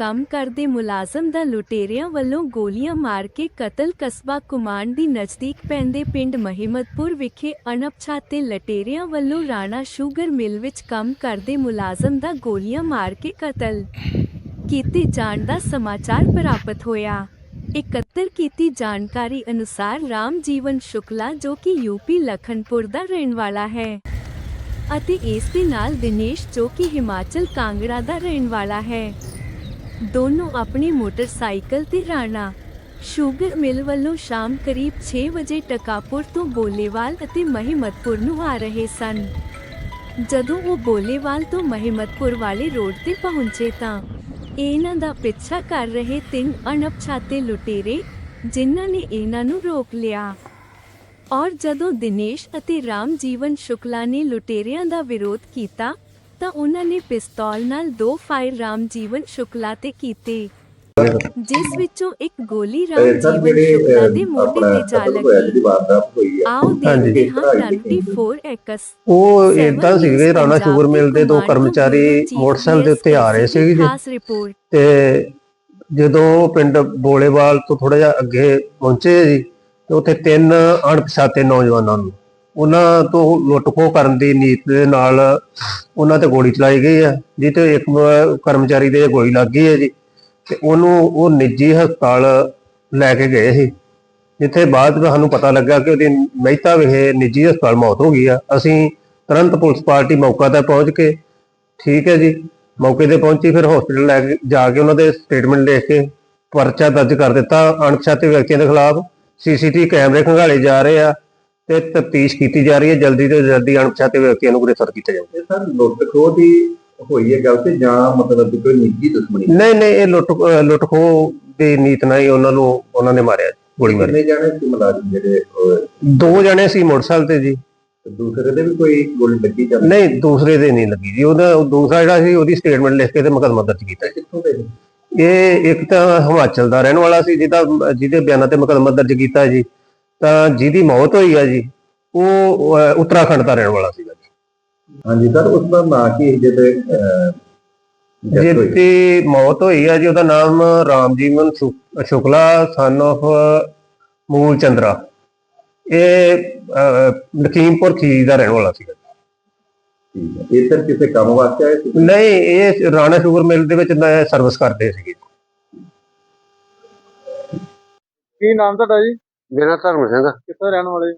ਕੰਮ ਕਰਦੇ ਮੁਲਾਜ਼ਮ ਦਾ ਲੁਟੇਰਿਆਂ ਵੱਲੋਂ ਗੋਲੀਆਂ ਮਾਰ ਕੇ ਕਤਲ ਕਸਬਾ ਕੁਮਾਂਡ ਦੀ ਨਜ਼ਦੀਕ ਪੈਂਦੇ ਪਿੰਡ ਮਹਿਮਦਪੁਰ ਵਿਖੇ ਅਣਪਛਾਤੇ ਲਟੇਰਿਆਂ ਵੱਲੋਂ ਰਾਣਾ ਸ਼ੂਗਰ ਮਿਲ ਵਿੱਚ ਕੰਮ ਕਰਦੇ ਮੁਲਾਜ਼ਮ ਦਾ ਗੋਲੀਆਂ ਮਾਰ ਕੇ ਕਤਲ ਕੀਤੇ ਜਾਣ ਦਾ ਸਮਾਚਾਰ ਪ੍ਰਾਪਤ ਹੋਇਆ। ਇਕੱਤਰ ਕੀਤੀ ਜਾਣਕਾਰੀ ਅਨੁਸਾਰ ਰਾਮ ਜੀਵਨ ਸ਼ੁਕਲਾ ਜੋ ਕਿ ਯੂਪੀ ਲਖਨਪੁਰ ਦਾ ਰਹਿਣ ਵਾਲਾ ਹੈ ਅਤੇ ਇਸ ਦੇ ਨਾਲ ਦਿਨੇਸ਼ ਜੋ ਕਿ ਹਿਮਾਚਲ ਕਾਂਗੜਾ ਦਾ ਰਹਿਣ ਵਾਲਾ ਹੈ। ਦੋਨੋਂ ਆਪਣੀ ਮੋਟਰਸਾਈਕਲ ਤੇ ਰਾਣਾ। ਸ਼ੂਗਰ ਮਿਲ ਵੱਲੋਂ ਸ਼ਾਮ ਕਰੀਬ 6 ਵਜੇ ਟਕਾਪੁਰ ਤੋਂ ਬੋਲੇਵਾਲ ਅਤੇ ਮਹਿਮਦਪੁਰ ਨੂੰ ਆ ਰਹੇ ਸਨ। ਜਦੋਂ ਉਹ ਬੋਲੇਵਾਲ ਤੋਂ ਮਹਿਮਦਪੁਰ ਵਾਲੇ ਰੋਡ ਤੇ ਪਹੁੰਚੇ ਤਾਂ ਇਹਨਾਂ ਦਾ ਪਿੱਛਾ ਕਰ ਰਹੇ ਤਿੰਨ ਅਣਪਛਾਤੇ ਲੁਟੇਰੇ, ਜਿਨ੍ਹਾਂ ਨੇ ਇਹਨਾਂ ਨੂੰ ਰੋਕ ਲਿਆ। ਔਰ ਜਦੋਂ ਦਿਨੇਸ਼ ਅਤੇ ਰਾਮ ਜੀਵਨ ਸ਼ੁਕਲਾ ਨੇ ਲੁਟੇਰਿਆਂ ਦਾ ਵਿਰੋਧ ਕੀਤਾ ਤਾਂ ਉਹਨਾਂ ਨੇ ਪਿਸਤੌਲ ਨਾਲ ਦੋ ਫਾਇਰ ਰਾਮ ਜੀਵਨ ਸ਼ੁਕਲਾ ਤੇ ਕੀਤੇ ਜਿਸ ਵਿੱਚੋਂ ਇੱਕ ਗੋਲੀ ਰਾਮ ਤੇ ਸਰ ਜੀਵਨ ਜਿਹੜੇ ਸ਼ੁਕਲਾ ਦੇ ਮੋਢੇ ਤੇ ਜਾ ਲੱਗੀ ਆਓ। ਦੇਖਦੇ ਹਾਂ ਹਾਂਜੀ। 24 ਐਕਸ ਉਹ ਇਦਾਂ ਸੀਗੇ ਰਾਣਾ ਸ਼ੂਗਰ ਮਿਲ ਦੇ ਦੋ ਕਰਮਚਾਰੀ ਮੋਟਰਸਾਈਕਲ ਦੇ ਉੱਤੇ ਆ ਰਹੇ ਸੀਗੇ ਜੀ ਖਾਸ ਰਿਪੋਰਟ ਤੇ ਜਦੋਂ ਪਿੰਡ ਬੋਲੇਵਾਲ ਤੋਂ ਥੋੜਾ ਜਿਹਾ ਅੱਗੇ ਪਹੁੰਚੇ ਜੀ ਤੇ ਉੱਥੇ ਤਿੰਨ ਅਣਪਛਾਤੇ ਨੌਜਵਾਨਾਂ ਨੂੰ ਉਹਨਾਂ ਤੋਂ ਲੁੱਟਖੋ ਕਰਨ ਦੀ ਨੀਤ ਦੇ ਨਾਲ ਉਹਨਾਂ ਤੇ ਗੋਲੀ ਚਲਾਈ ਗਈ ਹੈ ਜਿਹ ਤੇ ਇੱਕ ਕਰਮਚਾਰੀ ਦੇ ਗੋਲੀ ਲੱਗ ਗਈ ਹੈ ਜੀ। ਤੇ ਉਹਨੂੰ ਉਹ ਨਿੱਜੀ ਹਸਪਤਾਲ ਲੈ ਕੇ ਗਏ ਸੀ। ਜਿੱਥੇ ਬਾਅਦ ਵਿੱਚ ਸਾਨੂੰ ਪਤਾ ਲੱਗਾ ਕਿ ਉਹਦੀ ਮਹਿਤਾ ਵਿਖੇ ਨਿੱਜੀ ਹਸਪਤਾਲ ਮੌਤ ਹੋ ਗਈ ਆ। ਅਸੀਂ ਤੁਰੰਤ ਪੁਲਿਸ ਪਾਰਟੀ ਮੌਕਾ ਤੇ ਪਹੁੰਚ ਕੇ ਠੀਕ ਹੈ ਜੀ, ਮੌਕੇ ਤੇ ਪਹੁੰਚੀ, ਫਿਰ ਹਸਪੀਟਲ ਲੈ ਕੇ ਜਾ ਕੇ ਉਹਨਾਂ ਦੇ ਸਟੇਟਮੈਂਟ ਲਿਖ ਕੇ ਪਰਚਾ ਦਰਜ ਕਰ ਦਿੱਤਾ। ਅਣਪਛਾਤੇ ਵਿਅਕਤੀਆਂ ਦੇ ਖਿਲਾਫ ਸੀਸੀਟੀਵੀ ਕੈਮਰੇ ਖੰਗਾਲੇ ਜਾ ਰਹੇ ਆ। ਤੇ ਤਫਤੀਸ਼ ਕੀਤੀ ਜਾ ਰਹੀ ਹੈ ਜਲਦੀ ਤੋਂ ਜਲਦੀ ਅਣਪਛਾਤੇ ਵਿਅਕਤੀਆਂ ਨੂੰ ਗ੍ਰਿਫਤਾਰ ਕੀਤਾ ਜਾਊਗਾ ਇਹ ਸਰ ਲੁੱਟ ਖੋਹ ਦੀ ਹੋਈ ਹੈ ਗੱਲ ਤੇ ਜਾਂ ਮਤਲਬ ਕੋਈ ਨਿੱਜੀ ਦੁਸ਼ਮਣੀ? ਨਹੀਂ ਨਹੀਂ ਇਹ ਲੁੱਟ ਲੁੱਟ ਖੋਹ ਦੀ ਨੀਤ ਨਾਲ ਹੀ ਉਹਨਾਂ ਨੂੰ ਉਹਨਾਂ ਨੇ ਮਾਰਿਆ ਗੋਲੀ ਮਾਰੀ। ਕਿੰਨੇ ਜਾਣੇ ਸੀ ਮੁਲਾਜ਼ਮ ਜਿਹੜੇ ਦੋ ਜਣੇ ਸੀ ਮੋਟਰਸਾਈਕਲ ਤੇ ਜੀ। ਦੂਸਰੇ ਦੇ ਵੀ ਕੋਈ ਗੋਲੀ ਲੱਗੀ ਜਾਂਦੀ ਨਹੀਂ ਦੂਸਰੇ ਦੇ ਨਹੀਂ ਲੱਗੀ ਜੀ। ਉਹਦਾ ਉਹ ਦੂਸਰਾ ਜਿਹੜਾ ਸੀ ਉਹਦੀ ਸਟੇਟਮੈਂਟ ਲਿਖ ਕੇ ਤੇ ਮੁਕੱਦਮਾ ਦਰਜ ਕੀਤਾ। ਕਿੱਥੋਂ ਦੇ? ਇਹ ਇੱਕ ਤਾਂ ਹਿਮਾਚਲ ਦਾ ਰਹਿਣ ਵਾਲਾ ਸੀ ਜਿਹਦਾ ਜਿਹਦੇ ਬਿਆਨਾਂ ਤੇ ਮੁਕੱਦਮਾ ਦਰਜ ਕੀਤਾ ਜੀ। ਤਾਂ ਜਿਹਦੀ ਮੌਤ ਹੋਈ ਆ ਜੀ ਉਹ ਅਹ, ਉੱਤਰਾਖੰਡ ਦਾ ਰਹਿਣ ਵਾਲਾ ਸੀਗਾ ਜੀ। ਹਾਂਜੀ ਸਰ ਉਸ ਦਾ ਨਾਂ ਕੀ ਹੈ ਜਿਹਦੇ ਅਹ, death ਹੋਈ? ਜਿਹਦੀ ਮੌਤ ਹੋਈ ਆ ਜੀ ਉਹਦਾ ਨਾਮ ਰਾਮਜੀਵਨ ਸ਼ੁ- ਸ਼ੁਕਲਾ ਸਨ of ਮੂਲ ਚੰਦਰਾ ਇਹ ਅਹ, ਲਖੀਮਪੁਰ ਖੀਰੀ ਦਾ ਰਹਿਣ ਵਾਲਾ ਸੀਗਾ ਠੀਕ ਹੈ। ਇਹ ਸਰ ਕਿਸੇ ਕੰਮ ਵਾਸਤੇ ਆਏ ਸੀ? ਨਹੀਂ ਇਹ ਰਾਣਾ ਸ਼ੂਗਰ ਮਿਲ ਦੇ ਵਿੱਚ ਸਰਵਿਸ ਕਰਦੇ ਸੀਗੇ ਕੀ ਨਾਮ ਤੁਹਾਡਾ ਜੀ? ਮੇਰਾ ਧਰਮ ਸਿੰਘ ਕਿੱਥੋਂ ਰਹਿਣ ਵਾਲੇ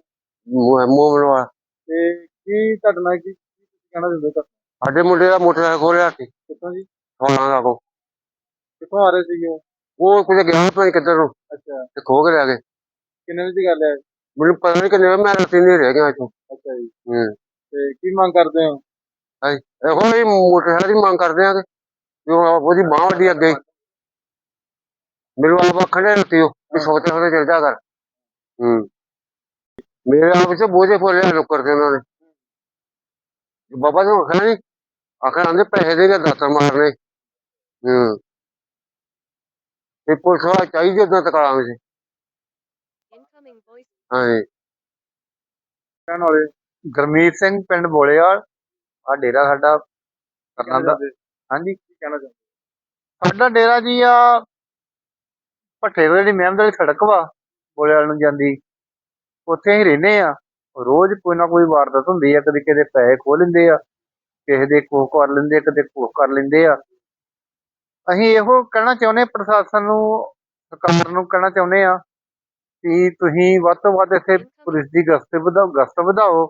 ਮੋਮਨ ਵਾਲਾ ਤੇ ਕੀ ਨਾਲ ਕੀ ਕੀ ਤੁਸੀਂ ਕਹਿਣਾ ਚਾਹੁੰਦੇ ਹੋ ਸਾਡੇ ਮੁੰਡੇ ਦਾ ਮੋਟਰਸਾਈਕਲ ਖੋਲਿਆ ਸੀ। ਕਿੱਥੋਂ ਜੀ? ਸੋਲਾਂ ਦਾ ਕੋ ਕਿੱਥੋਂ ਆ ਰਹੇ ਸੀਗੇ ਉਹ? ਕੁਝ ਗਿਆ ਪਤਾ ਕਿੱਧਰ ਨੂੰ। ਅੱਛਾ। ਤੇ ਖੋ ਕੇ ਲੈ ਗਏ। ਕਿੰਨੇ ਵਜੇ ਦੀ ਗੱਲ ਹੈ? ਮੈਨੂੰ ਪਤਾ ਨਹੀਂ ਕਿੰਨੇ ਵਜੇ ਮੈਂ ਰਾਤੀ ਨਹੀਂ ਰਹਿ ਗਿਆ ਇੱਥੋਂ। ਅੱਛਾ ਜੀ। ਹੂੰ। ਤੇ ਕੀ ਮੰਗ ਕਰਦੇ ਹੋ? ਇਹੋ ਹੀ ਮੋਟਰਸਾਈਕਲ ਦੀ ਮੰਗ ਕਰਦੇ ਆ ਕਿ ਜੋ ਉਹਦੀ ਬਾਹ ਵੱਡੀ ਅੱਗੇ। ਮੈਨੂੰ ਆਪ ਆਖਣ ਰਤੀ ਉਹ ਕਿ ਸੋਚ ਸੋਚ ਚੱਲ ਜਾ ਕਰ। ਹੂੰ। ਮੇਰੇ ਆਪ ਵਿੱਚ ਬੋਝੇ ਫੋਲੇ ਲੋਕ ਕਰਦੇ ਉਹਨਾਂ ਨੇ ਬਾਬਾ ਨੂੰ ਆਖਣਾ ਨਹੀਂ ਆਖਣ ਆਂਦੇ ਪੈਸੇ ਦੇ ਕੇ ਦਾਤਰ ਮਾਰਨੇ। ਹੂੰ। ਤੇ ਪੁਲਿਸ ਵਾਲਾ ਚਾਹੀਦੀ ਉਦਾਂ ਤਕਾਲਾਂ ਵਿੱਚ। ਹਾਂਜੀ। ਰਹਿਣ ਵਾਲੇ ਗਰਮੀਤ ਸਿੰਘ ਪਿੰਡ ਬੋਲੇਵਾਲ ਆ ਡੇਰਾ ਸਾਡਾ ਕਰਨਾ ਦਾ ਹਾਂਜੀ। ਕੀ ਕਹਿਣਾ ਚਾਹੁੰਦੇ ਸਾਡਾ ਡੇਰਾ ਜੀ ਆ ਭੱਠੇ ਤੋਂ ਜਿਹੜੀ ਮਹਿਮਦ ਵਾਲੀ ਸੜਕ ਵਾ। ਬੋਲੇਵਾਲ ਨੂੰ ਜਾਂਦੀ। ਉੱਥੇ ਅਸੀਂ ਰਹਿੰਦੇ ਆ ਰੋਜ਼ ਕੋਈ ਨਾ ਕੋਈ ਵਾਰਦਾਤ ਹੁੰਦੀ ਆ। ਕਦੇ ਕਿਤੇ ਪੈਸੇ ਖੋਹ ਲੈਂਦੇ ਆ। ਕਿਸੇ ਦੇ ਕੋਹ ਕਰ ਲੈਂਦੇ ਆ, ਕਦੇ ਕੋਹ ਕਰ ਲੈਂਦੇ ਆ। ਅਸੀਂ ਇਹੋ ਕਹਿਣਾ ਚਾਹੁੰਦੇ ਪ੍ਰਸ਼ਾਸਨ ਨੂੰ, ਸਰਕਾਰ ਨੂੰ ਕਹਿਣਾ ਚਾਹੁੰਦੇ ਆ ਕਿ ਤੁਸੀਂ ਵੱਧ ਤੋਂ ਵੱਧ ਇੱਥੇ ਪੁਲਿਸ ਦੀ ਗਸ਼ਤ ਵਧਾਓ ਗਸ਼ਤ ਵਧਾਓ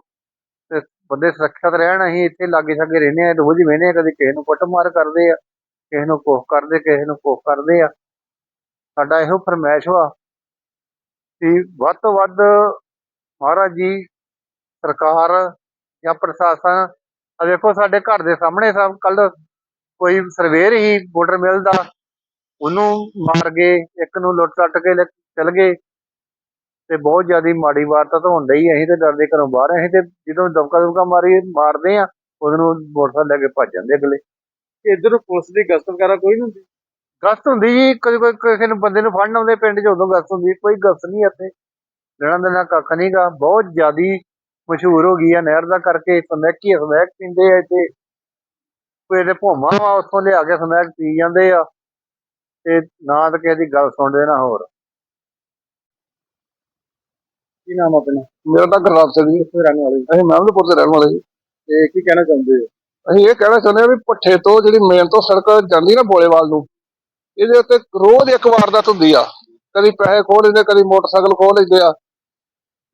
ਤੇ ਬੰਦੇ ਸੁਰੱਖਿਅਤ ਰਹਿਣ। ਅਸੀਂ ਇੱਥੇ ਲਾਗੇ ਛਾਗੇ ਰਹਿੰਦੇ ਆ ਰੋਜ਼ ਵੇਹਨੇ ਆ ਕਦੇ ਕਿਸੇ ਨੂੰ ਕੁੱਟਮਾਰ ਕਰਦੇ ਆ, ਕਿਸੇ ਨੂੰ ਕੋਹ ਕਰਦੇ, ਕਿਸੇ ਨੂੰ ਕੋਹ ਕਰਦੇ ਆ। ਸਾਡਾ ਇਹੋ ਫਰਮਾਇਸ਼ ਵਾ ਕਿ ਵੱਧ ਤੋਂ ਵੱਧ ਮਹਾਰਾਜ ਜੀ, ਸਰਕਾਰ ਜਾਂ ਪ੍ਰਸ਼ਾਸਨ ਆ ਵੇਖੋ ਸਾਡੇ ਘਰ ਦੇ ਸਾਹਮਣੇ ਸਭ ਕੱਲ ਕੋਈ ਸਰਵੇਰ ਹੀ ਵੋਟਰ ਮਿਲ ਦਾ, ਉਹਨੂੰ ਮਾਰ ਗਏ, ਇੱਕ ਨੂੰ ਲੁੱਟ ਲੱਟ ਕੇ ਲੈ- ਚਲ ਗਏ ਤੇ ਬਹੁਤ ਜ਼ਿਆਦਾ ਮਾੜੀ ਵਾਰਦਾਤ ਹੋਣ ਹੀ ਅਸੀਂ ਤੇ ਡਰਦੇ ਘਰੋਂ ਬਾਹਰ ਅਸੀਂ ਤੇ ਜਦੋਂ ਦਬਕਾ ਦਬਕਾ ਮਾਰੀ, ਮਾਰਦੇ ਆ ਉਹਨੂੰ ਮੋਟਰਸਾਈਕਲ ਲੈ ਕੇ ਭੱਜ ਜਾਂਦੇ ਅਗਲੇ। ਇੱਧਰ ਪੁਲਿਸ ਦੀ ਗਸ਼ਤ ਵਗੈਰਾ ਕੋਈ ਨਹੀਂ ਹੁੰਦੀ? ਗਸਤ ਹੁੰਦੀ ਜੀ ਕਦੇ ਕੋਈ ਕਿਸੇ ਨੂੰ ਬੰਦੇ ਨੂੰ ਫੜਨ ਆਉਂਦੇ ਪਿੰਡ 'ਚ ਉਦੋਂ ਗਸਤ ਹੁੰਦੀ ਕੋਈ ਗਸਤ ਨਹੀਂ ਇੱਥੇ। ਲੈਣਾ ਦੇਣਾ ਕੱਖ ਨਹੀਂਗਾ ਬਹੁਤ ਜ਼ਿਆਦੀ ਮਸ਼ਹੂਰ ਹੋ ਗਈ ਆ ਨਹਿਰ ਦਾ ਕਰਕੇ। ਸਮੈਕ ਸਮੈਕ ਪੀਂਦੇ ਆ ਇੱਥੇ। ਕੋਈ ਇਹਦੇ ਭੋਮਾ ਵਾ ਉੱਥੋਂ ਲਿਆ ਕੇ ਸਮੈਕ ਪੀ ਜਾਂਦੇ ਆ। ਤੇ ਨਾ ਤਾਂ ਕਿਸੇ ਦੀ ਗੱਲ ਸੁਣਦੇ ਨਾ ਹੋਰ। ਕੀ ਨਾਮ ਆਪਣਾ? ਮੇਰਾ ਤਾਂ ਗੁਰਨਾਮ ਸਿੰਘ ਜੀ। ਕਿੱਥੇ ਰਹਿਣ ਵਾਲੇ? ਅਸੀਂ ਮਹਿਮਦਪੁਰ ਦੇ ਰਹਿਣ ਵਾਲੇ ਜੀ। ਤੇ ਕੀ ਕਹਿਣਾ ਚਾਹੁੰਦੇ ਹੋ? ਅਸੀਂ ਇਹ ਕਹਿਣਾ ਚਾਹੁੰਦੇ ਹਾਂ ਵੀ ਭੱਠੇ ਤੋਂ ਜਿਹੜੀ ਮੇਨ ਤੋਂ ਸੜਕ ਜਾਂਦੀ ਨਾ ਬੋਲੇਵਾਲ ਨੂੰ ਇਹਦੇ ਉੱਤੇ ਰੋਜ਼ ਇੱਕ ਵਾਰਦਾਤ ਹੁੰਦੀ ਆ। ਕਦੀ ਪੈਸੇ ਖੋਹ ਲੈਂਦੇ ਕਦੀ ਮੋਟਰਸਾਈਕਲ ਖੋਹ ਲੈਂਦੇ ਆ।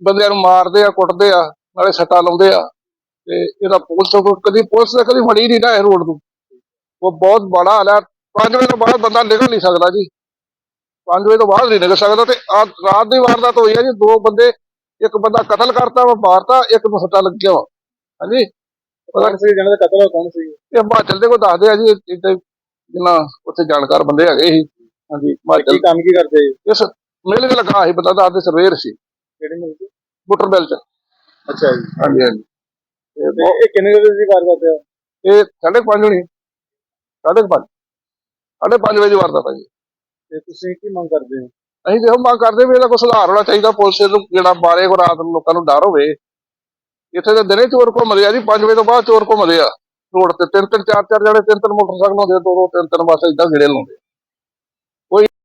ਬੰਦਿਆਂ ਨੂੰ ਮਾਰਦੇ ਆ ਕੁੱਟਦੇ ਆ ਨਾਲੇ ਸੱਟਾਂ ਲਾਉਂਦੇ ਆ। ਤੇ ਇਹਦਾ ਪੁਲਿਸ ਤੋਂ ਕਦੀ ਪੁਲਿਸ ਨੇ ਕਦੀ ਫੜੀ ਨਹੀਂ ਨਾ ਇਹ ਰੋਡ ਨੂੰ ਉਹ ਬਹੁਤ ਬੜਾ ਹਾਲ ਹੈ 5 ਵਜੇ ਤੋਂ ਬਾਅਦ ਬੰਦਾ ਨਿਕਲ ਨਹੀਂ ਸਕਦਾ ਜੀ। 5 ਵਜੇ ਤੋਂ ਬਾਅਦ ਨਹੀਂ ਨਿਕਲ ਸਕਦਾ ਤੇ ਆ ਰਾਤ ਦੀ ਵਾਰਦਾਤ ਹੋਈ ਹੈ ਜੀ। ਦੋ ਬੰਦੇ ਇੱਕ ਬੰਦਾ ਕਤਲ ਕਰਤਾ ਵਾ ਮਾਰਤਾ ਇੱਕ ਨੂੰ ਸੱਟਾਂ ਲੱਗੀਆਂ ਹਾਂਜੀ? ਕੌਣ ਸੀ ਜਿਹਨਾਂ ਦਾ ਕਤਲ ਹੋਇਆ ਕੌਣ ਸੀ? ਇਹ ਹਿਮਾਚਲ ਦੇ ਕੋ ਦੱਸਦੇ ਆ ਜੀ ਇੱਥੇ ਜਿੰਨਾ ਉੱਥੇ ਜਾਣਕਾਰ ਬੰਦੇ ਹੈਗੇ ਸੀ। ਹਾਂਜੀ ਕੀ ਹਿਮਾਚਲ ਕੰਮ ਕੀ ਕਰਦੇ ਇਸ ਮੇਲੇ ਤੇ ਲੱਗਾ ਸੀ ਬੰਦਾ ਦੱਸਦੇ ਸਰਵੇਰ ਸੀ। ਕਿਹੜੇ ਮਿਲ ਕੇ? ਬੁੱਟਰ ਬੈਲ ਚ। ਅੱਛਾ ਜੀ। ਹਾਂਜੀ ਹਾਂਜੀ। ਤੇ ਇਹ ਕਿੰਨੇ ਵਜੇ ਦੀ ਵਾਰਦਾਤ ਹੈ ਇਹ ਸਾਢੇ ਕੁ ਪੰਜ ਹੋਣੀ। ਸਾਢੇ ਕੁ ਪੰਜ। ਸਾਢੇ ਪੰਜ ਵਜੇ ਦੀ ਵਾਰਦਾਤ ਆ ਜੀ। ਤੇ ਤੁਸੀਂ ਕੀ ਮੰਗ ਕਰਦੇ ਹੋ? ਅਸੀਂ ਤੇ ਮੰਗ ਕਰਦੇ ਵੀ ਇਹਦਾ ਕੋਈ ਸੁਧਾਰ ਹੋਣਾ ਚਾਹੀਦਾ। ਪੁਲਿਸ ਨੂੰ ਜਿਹੜਾ ਬਾਰੇ ਕੋ ਰਾਤ ਨੂੰ ਲੋਕਾਂ ਨੂੰ ਡਰ ਹੋਵੇ। ਇੱਥੇ ਤਾਂ ਦਿਨੇ ਚੋਰ ਘੁੰਮਦੇ ਆ ਜੀ 5 ਵਜੇ ਤੋਂ ਬਾਅਦ ਚੋਰ ਘੁੰਮਦੇ ਆ। ਰੋਡ ਤੇ ਤਿੰਨ ਤਿੰਨ ਚਾਰ ਚਾਰ ਜਣੇ ਤਿੰਨ ਤਿੰਨ ਮੋਟਰਸਾਈਕਲ ਹੁੰਦੇ ਦੋ ਦੋ ਤਿੰਨ ਤਿੰਨ ਬਸ ਇਦਾਂ ਗੇੜੇ ਲਾਉਂਦੇ